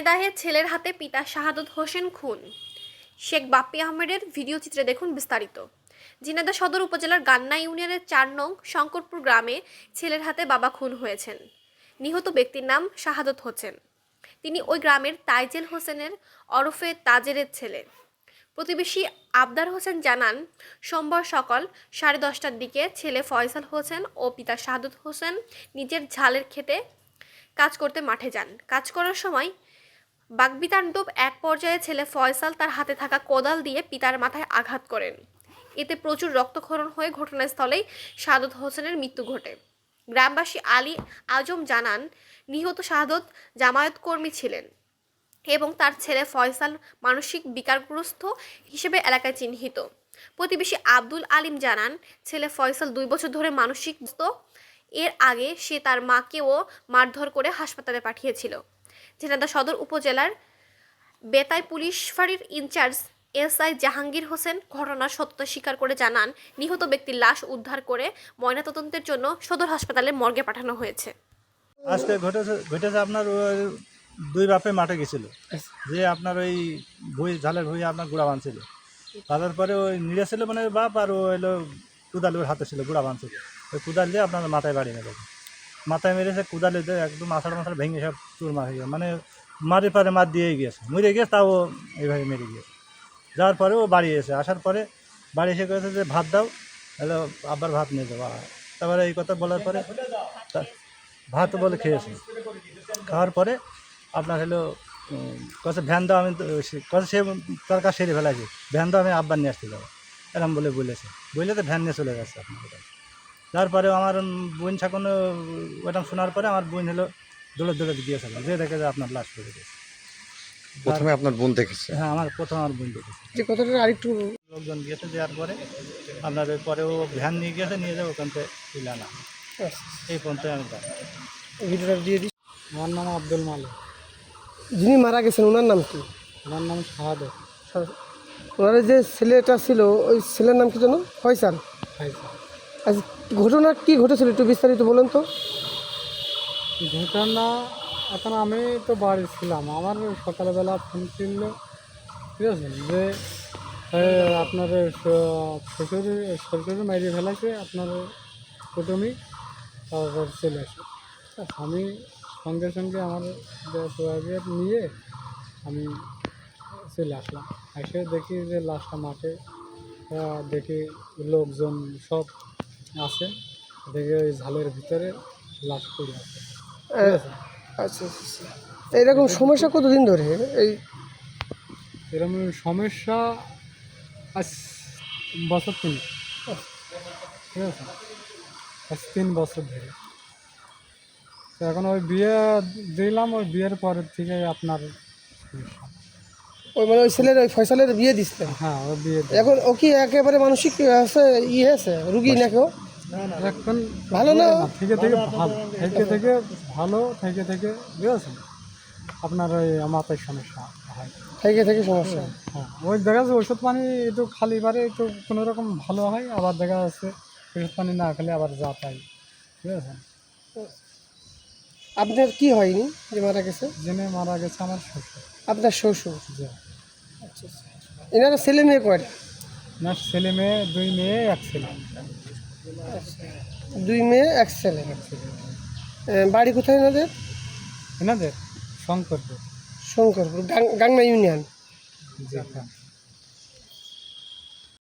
ঝিনাইদাহে ছেলের হাতে পিতা শাহাদত হোসেন খুন। শেখ বাপ্পি আহমেদের ভিডিও চিত্রে দেখুন বিস্তারিত। ঝিনাইদহ সদর উপজেলার গান্না ইউনিয়নের চার নং শঙ্করপুর গ্রামে ছেলের হাতে বাবা খুন হয়েছেন। নিহত ব্যক্তির নাম শাহাদত হোসেন। তিনি ওই গ্রামের তাইজেল হোসেনের ওরফে তাজেরের ছেলে। প্রতিবেশী আবদার হোসেন জানান, সোমবার সকাল সাড়ে দশটার দিকে ছেলে ফয়সাল হোসেন ও পিতা শাহাদত হোসেন নিজের ঝালের খেতে কাজ করতে মাঠে যান। কাজ করার সময় বাগবিতাণ্ডব এক পর্যায়ে ছেলে ফয়সাল তার হাতে থাকা কোদাল দিয়ে পিতার মাথায় আঘাত করেন। এতে প্রচুর রক্তক্ষরণ হয়ে ঘটনাস্থলেই শাহাদত হোসেনের মৃত্যু ঘটে। গ্রামবাসী আলী আজম জানান, নিহত শাহাদত জামায়াত কর্মী ছিলেন এবং তার ছেলে ফয়সাল মানসিক বিকারগ্রস্ত হিসেবে এলাকায় চিহ্নিত। প্রতিবেশী আব্দুল আলিম জানান, ছেলে ফয়সাল দুই বছর ধরে মানসিক। এর আগে সে তার মাকেও মারধর করে হাসপাতালে পাঠিয়েছিল। ঝিনাইদহ সদর উপজেলার বেতাই পুলিশ ফাঁড়ির ইনচার্জ এসআই জাহাঙ্গীর হোসেন ঘটনার সত্যতা স্বীকার করে জানান। নিহত ব্যক্তির লাশ উদ্ধার করে ময়নাতদন্তের জন্য সদর হাসপাতালে মর্গে পাঠানো হয়েছে। আজকে ঘটেছে ঘটেছে আপনার ওই দুই বাপে মাঠে গেছিল। যে আপনার ওই ভুই ঝালের ভুই আপনার গুড়া বাঁধছিল। বাঁধার পরে ওই নিড়ে ছিল মানে বাপ আর ও এলো কুদাল ওর হাতে ছিল গুড়া বাঁধছিল। ওই কুদাল দিয়ে আপনার মাথায় বাড়ি মেরে মাথায় মেরেছে, কুদালে দিয়ে একদম আষাঢ় মাথায় ভেঙে সব চুর মারে গিয়ে মানে মারে পারে মার দিয়েই গিয়েছে মরে গিয়েছে তাও এইভাবে মেরে গিয়েছে যাওয়ার পরে ও বাড়ি এসে, আসার পরে বাড়ি এসে করেছে যে, ভাত দাও হলো আবার ভাত নিয়ে যাব। তারপরে এই কথা বলার পরে ভাত বলে খেয়েছে। খাওয়ার পরে আপনার হলো কছে ভ্যান দাও, আমি কছে সে তার কাছে সেরে ফেলাইছে ভ্যান দাও, আমি আব্বার নিয়ে আসতে যাব। এরকম বলে বলেছে। বললে তো ভ্যান নিয়ে চলে গেছে আপনার তারপরে আমার বোন ছাকুন ওটা শোনার পরে আমার বোন হলো দৌড়ে দৌড়ে দিয়েছে যে দেখে যে আপনার লাশ করে দিয়েছে প্রথমে আপনার বোন দেখেছে? হ্যাঁ আমার প্রথম আমার বোন দেখেছে। যে কথাটা আরেকটু লোকজন গিয়েছে দেওয়ার পরে আপনার ওই পরে ও ভ্যান নিয়ে গিয়েছে নিয়ে যাব ওখান থেকে তুলে আনা। এই পর্যন্ত আমি জানি ভিডিওটা দিয়ে দিই আমার নাম আব্দুল মালিক যিনি মারা গেছেন ওনার নাম কি? আমার নাম শাহাদত ওনার যে ছেলেটা ছিল ওই ছেলের নাম কি যেন? ফয়সাল। ফাইসাল আচ্ছা ঘটনা কি ঘটেছিল একটু বিস্তারিত বলেন তো। ঘটনা, এখন আমি তো বাড়ি ছিলাম। আমার সকালবেলা ফোন ছিল ঠিক আছে? যে আপনার শ্বশুর শ্বশুর মাইরে ফেলাছে আপনার কুটুমি, তারপর চলে আসে। আমি সঙ্গে সঙ্গে আমার নিয়ে আমি চলে আসলাম। এসে দেখি যে লাশটা মাঠে দেখি লোকজন সব আছে। দেখে ওই ঝালের ভিতরে লাশ পড়ে আছে। আচ্ছা আচ্ছা আচ্ছা। এইরকম সমস্যা কতদিন ধরে? এই এরকম সমস্যা আজ বছর তিন। ঠিক আছে? আজ তিন বছর ধরে। তো এখন ওই বিয়ে দিলাম ওই বিয়ের পরের থেকে আপনার। ওই মানে ওই ছেলের ওই ফয়সালের বিয়ে দিচ্ছে হ্যাঁ ওই বিয়ে। এখন ও কি একেবারে মানসিক আছে ইয়ে আছে রুগী না কেউ এখন ভালো না থেকে থেকে ভালো থেকে থেকে ভালো থেকে থেকে বুঝেছেন? আপনার ওই মাথায় সমস্যা হয়। থেকে থেকে সমস্যা। হ্যাঁ ওই দেখা যাচ্ছে ওষুধ পানি একটু খালি বারে একটু কোনো রকম ভালো হয় আবার দেখা যাচ্ছে ওষুধ পানি না খেলে আবার যা পাই। আছে আপনার কি হয়নি যে মারা গেছে? জেনে মারা গেছে আমার শ্বশুর। আপনার শ্বশুর? যে এনারা ছেলে মেয়ে কয়টা? না ছেলে মেয়ে দুই মেয়ে এক ছেলে। দুই মেয়ে এক ছেলে। বাড়ি কোথায় এনাদের? এনাদের শঙ্করপুর। শঙ্করপুর গাং- গাংনা ইউনিয়ন। হ্যাঁ।